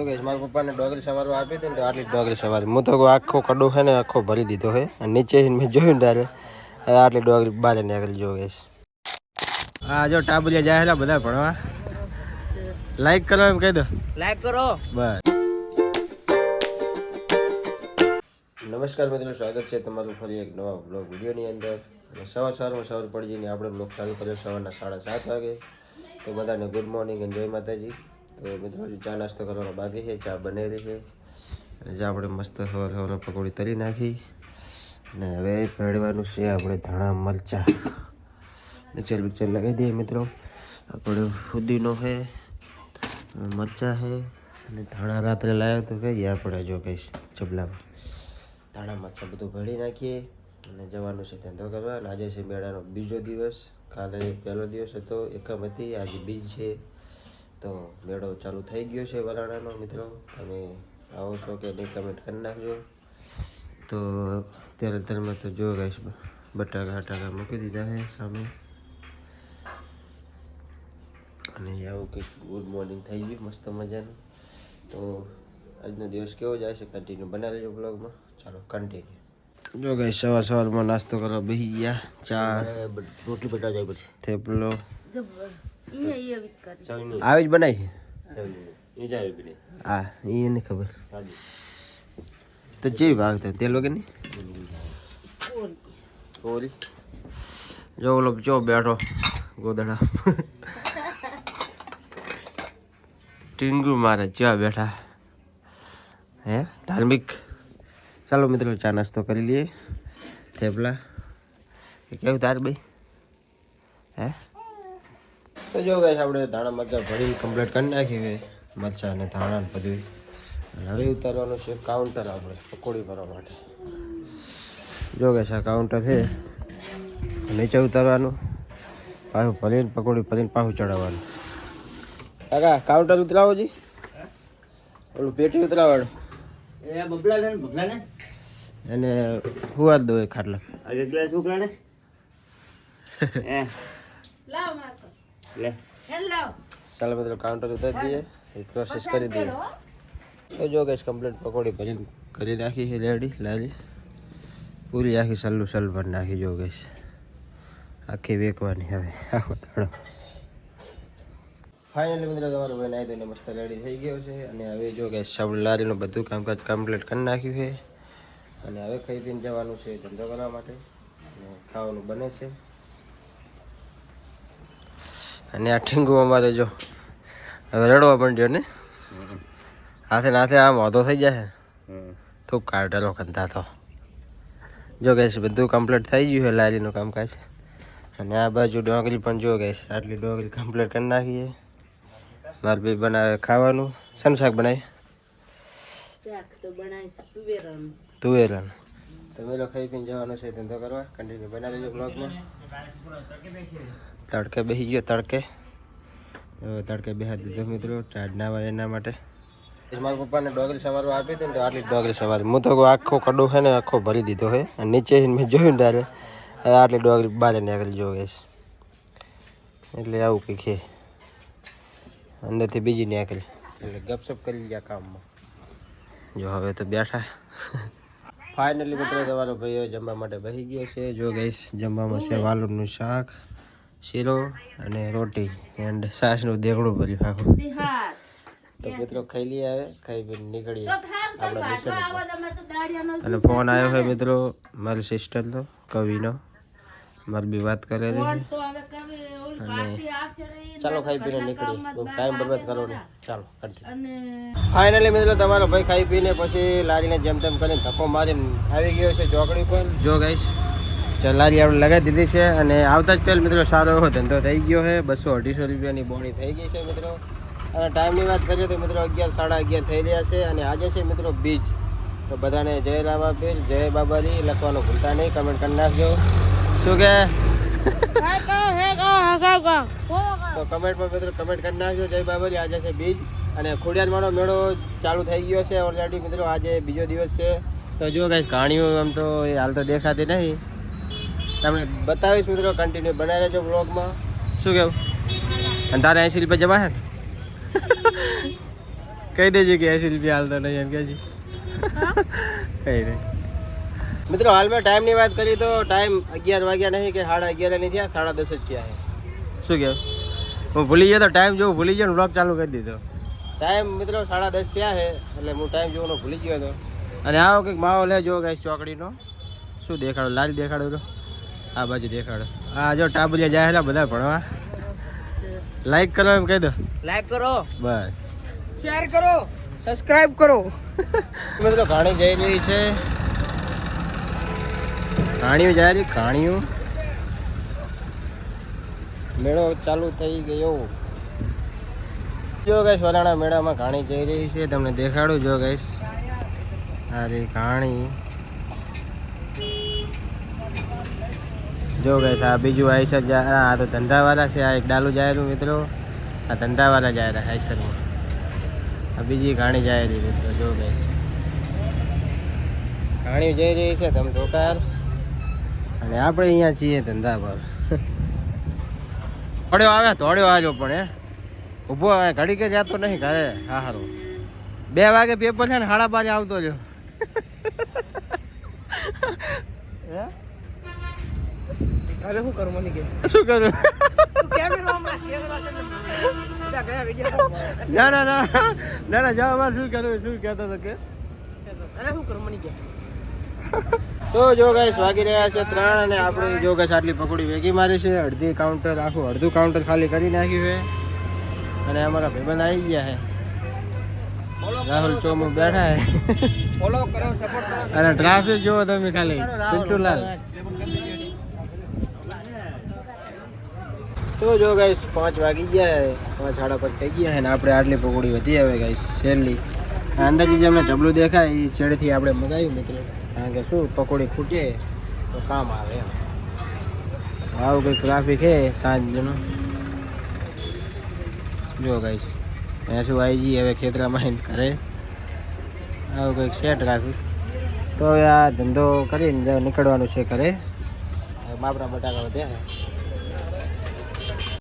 મારા પપ્પાને ડોગરી સવારો આપી હતી ને આટલી ડોગરી સવારી હું તો આખો કડો છે ને આખો ભરી દીધો છે અને નીચે મેં જોયું ને ત્યારે આટલી ડોગરી બહાર નીકળી જો ગઈશ હા જો ટાબુલિયા જાય બધા ભણવા. લાઈક કરો એમ કહી દો. લાઈક કરો. બસ. નમસ્કાર મિત્રો સ્વાગત છે તમારું ફરી એક નવા બ્લોગ વિડીયોની અંદર. અને સવાર સવારમાં સવાર પડી જઈને આપણે બ્લોગ ચાલુ કર્યો સવારના સાડા સાત વાગે. તો બધાને ગુડ મોર્નિંગ અને જય માતાજી. તો મિત્રો ચા નાસ્તો કરવાનો બાકી છે, ચા બનેલી છે. અને જે આપણે મસ્ત સવાર સવારે પકોડી તરી નાખી. અને હવે ભેળવાનું છે આપણે ધાણા, મરચા. મિક્સર બિક્સર લગાવી દઈએ મિત્રો. આપણે ફુદીનો છે, મરચા છે, અને ધાણા રાત્રે લાવ્યો તો કહીએ આપણે જો કહીશ ચબલામાં ધાણા, મરચા બધું ભળી નાખીએ. અને જવાનું છે ધંધો કરવા. અને આજે છે મેળાનો બીજો દિવસ. કાલે પહેલો દિવસ હતો, એકમ હતી. આજે બીજ છે. તો મેળો ચાલુ થઈ ગયો છે વરાણાનો મિત્રો. તમે આવો છો કે નહીં કમેન્ટ કરી નાખજો. તો ત્યારે તમે તો જો ગાઈશ બટાકા હટાકા મૂકી દીધા છે સામે. અને આવું કંઈક ગુડ મોર્નિંગ થઈ ગયું મસ્ત મજાનું. તો આજનો દિવસ કેવો જાય છે? કન્ટિન્યુ બનાવી લેજો બ્લોગમાં ચાલો કન્ટિન્યુ જો ગઈ સવાર સવારમાં નાસ્તો કરવા બેસી ગયા. ચા રોટલી બટા જાય પછી. થેપલો. આવી જ બનાવી હા એ નહીં ખબર તો જેવી ભાવ તો તેલ વગર નહીં ઓરી જો ઓલો જો બેઠો ગોદડા ટીંગુ મારે જ્યાં બેઠા હે ધાર્મિક ચાલો મિત્રો ચા નાસ્તો કરી લઈએ થેપલા એ કેવું તાર ભાઈ હે તો જો ગાઈસ આપણે ધાણા મરચાં ભરી કમ્પ્લીટ કરી નાખી છે. મરચાં અને ધાણા બધું હવે ઉતારવાનું છે કાઉન્ટર આપણે પકોડી કરવા માટે. જો ગાઈસ આ કાઉન્ટર છે. નીચે ઉતારવાનું પાછું ભરીને પકોડી ભરીને પાછું ચડાવવાનું કાકા કાઉન્ટર ઉતરાવો જી. ઓલું પેટી ઉતરાવવાનું. એ બબલા ને બબલા ને. એને હુવા દો એ ખાટલા. એ. લે. ચાલો મિત્રો કાઉન્ટર ઉતારી દઈએ. એ પ્રોસેસ કરી દઈએ. તો જો ગેસ કમ્પ્લીટ પકોડી ભરીને કરી નાખી છે રેડી લાલી. પૂરી આખી સલ્લું સલ ભરી નાખી જો ગેસ આખી વેકવાની હવે આખો દાડો. ફાઇનલી મિત્રો તમારો ભાઈ નાઈ દઈને મસ્ત રેડી થઈ ગયો છે. અને હવે જો ગેસ સબ લારીનું બધું કામકાજ કમ્પ્લીટ કરી નાખ્યું છે. અને હવે ખાઈ પીને જવાનું છે ધંધો કરવા માટે. અને ખાવાનું બને છે. અને આ ઠીંગુમાં તો જો રડવા માંડ્યો ને. હાથે નાથે આમ વાંધો થઈ જાય. થૂક કાઢેલો કંધા તો જો ગેસ બધું કમ્પ્લીટ થઈ ગયું છે લાલીનું કામકાજ. અને આ બાજુ ડોંગરી પણ જો ગેસ આટલી ડોંગરી કમ્પ્લીટ કરી નાખીએ. મારે બી બનાવે ખાવાનું. શાનું શાક બનાવી તુવેરન. તમે લોકો ખાઈ પીને જવાનું છે ધંધો કરવા. કન્ટિન્યુ બનાવી લેજો બ્લોગમાં તડકે બેસી ગયો તડકે. તડકે બેસા દીધો મિત્રો ટાઢ ના આવે એના માટે. મારા પપ્પાને ડોગરી સવારો આપી હતી ને તો આટલી ડોગરી સવારી. હું તો આખો કડો છે ને આખો ભરી દીધો છે. અને નીચે મેં જોયું ને ત્યારે હવે આટલી ડોગરી બહાર નીકળી જોવે એટલે આવું કંઈક છે. અંદરથી બીજી નીકળી. એટલે ગપસપ કરી ગયા કામમાં. જો હવે તો બેઠા. ફાઇનલી મિત્રો તમારો ભાઈઓ જમવા માટે બહી ગયો છે. જો ગઈશ જમવામાં છે વાલુરનું શાક. શીરો અને રોટી એન્ડ સાસનું દેગડું ભર્યું આખું. તો મિત્રો ખાઈ લઈએ હવે ખાઈ પીને નીકળીએ. આપણા મિશન અને ફોન આવ્યો હોય મિત્રો મારી સિસ્ટરનો કવિનો. મારી બી વાત કરેલી છે. અને ચાલો ખાઈ પીને નીકળીએ. ટાઈમ બરબાદ કરો ને ચાલો ફાઇનલી મિત્રો તમારો ભાઈ ખાઈ પીને પછી લારીને જેમ તેમ કરીને ધક્કો મારીને આવી ગયો છે ચોકડી પર. જો ગાઈશ ચાલ લારી આપણે લગાવી દીધી છે અને આવતા જ પહેલાં મિત્રો સારો એવો ધંધો થઈ ગયો છે. બસો અઢીસો રૂપિયાની બોણી થઈ ગઈ છે મિત્રો. અને ટાઈમની વાત કરીએ તો મિત્રો અગિયાર, સાડા અગિયાર થઈ રહ્યા છે અને આજે છે મિત્રો બીજ. તો બધાને જય રામાપીર જય બાબાજી. લખવાનું ભૂલતા નહીં કમેન્ટ કરી નાખજો. શું કે? તો કમેન્ટમાં મિત્રો કમેન્ટ કરી નાખજો. જય બાબાજી, આજે છે બીજ. અને ખોડિયારમાંનો મેળો ચાલુ થઈ ગયો છે. ઓલરેડી મિત્રો આજે બીજો દિવસ છે. તો જો કઈ કહાણીઓ આમ તો એ હાલ તો દેખાતી નહીં. તમને બતાવીશ મિત્રો કન્ટિન્યુ બનાવી લેજો બ્લોગમાં શું કેવું? અને તારે એંસી રૂપિયા જવા ને? કહી દેજે કે એસી રૂપિયા હાલતો નહીં એમ કે કઈ નહીં. મિત્રો હાલમાં ટાઈમની વાત કરી તો ટાઈમ અગિયાર વાગ્યા નહીં કે સાડા અગિયાર નહીં થયા સાડા દસ જ થયા છે. શું કહેવું હું ભૂલી ગયો તો ટાઈમ જોઉં ભૂલી ગયો ને બ્લોગ ચાલુ કરી દીધો. ટાઈમ મિત્રો સાડા દસ થયા છે એટલે હું ટાઈમ જોવાનો ભૂલી ગયો હતો. અને આવો કંઈક માહોલ હે જો ગાઈસ ચોકડીનો. શું દેખાડો? લાલ દેખાડો તો. આ બાજુ દેખાડો. આ જો ટાબરિયા જાય બધા ભણવા. લાઈક કરો એમ કહી દો. લાઈક કરો. બસ. શેર કરો. સબસ્ક્રાઇબ કરો. મિત્રો ઘાણી જઈ રહી છે. ઘાણીઓ જાય રહી ઘાણીઓ. મેળો ચાલુ થઈ ગયો. જો ગઈશ વરાણા મેળામાં ઘાણી જઈ રહી છે. તમને દેખાડું જો ગઈશ આ રી ઘાણી. જો ગઈશ આ બીજું આઈસર આ તો ધંધાવાળા છે, આ એક ડાલુ જાય મિત્રો. આ ધંધાવાળા જાય રહ્યા આઈસરમાં. આ બીજી ઘાણી જાય રહી મિત્રો, જો ગઈશ ઘાણી જઈ રહી છે તમે ઢોકાર. અને આપણે અહીંયા છીએ ધંધા પર. થોડ્યો આવે થોડ્યો આવજો પણ, હે. ઊભો આવે, ઘડી કે જાતો નહીં ઘરે. હા સારું બે વાગે પેપર છે ને, સાડા પાંચે આવતો જો હે? અરે શું કરું મને કે? શું કરું? ને ના ના. ના ના જાઓ શું કરું શું કહેતો હતો કે? અરે શું કરું મને કે? તો જો ગાઈસ વાગી રહ્યા છે ત્રણ અને આપણે જો ગાઈસ આટલી પકોડી વેગી મારી છે. અડધી કાઉન્ટર આખું અડધું કાઉન્ટર ખાલી કરી નાખ્યું છે. અને અમારા ભાઈબંધ આવી ગયા છે. રાહુલ ચોમો બેઠા છે. ફોલો કરો સપોર્ટ કરો અને ટ્રાફિક જોવો તમે ખાલી. પિન્ટુલાલ. તો જો ગાઈસ પાંચ વાગી ગયા છે. પાંચ સાડા પાંચ થઈ ગયા છે ને આપણે આટલી પકોડી વધી આવે ગાઈસ છેલ્લી. અંદાજે જે અમને જબલું દેખાય એ છેડેથી આપણે મગાવ્યું મિત્રો. કારણ કે શું, પકોડી ખૂટે, તો કામ આવે આવું કંઈક ટ્રાફિક છે સાંજનો જો ગાઈસ ત્યાં શું આવી જઈએ હવે ખેતરામાં ઘરે. આવું કંઈક છે ટ્રાફિક તો હવે આ ધંધો કરીને નીકળવાનું છે ઘરે. બાપરા બટાકા વધ્યા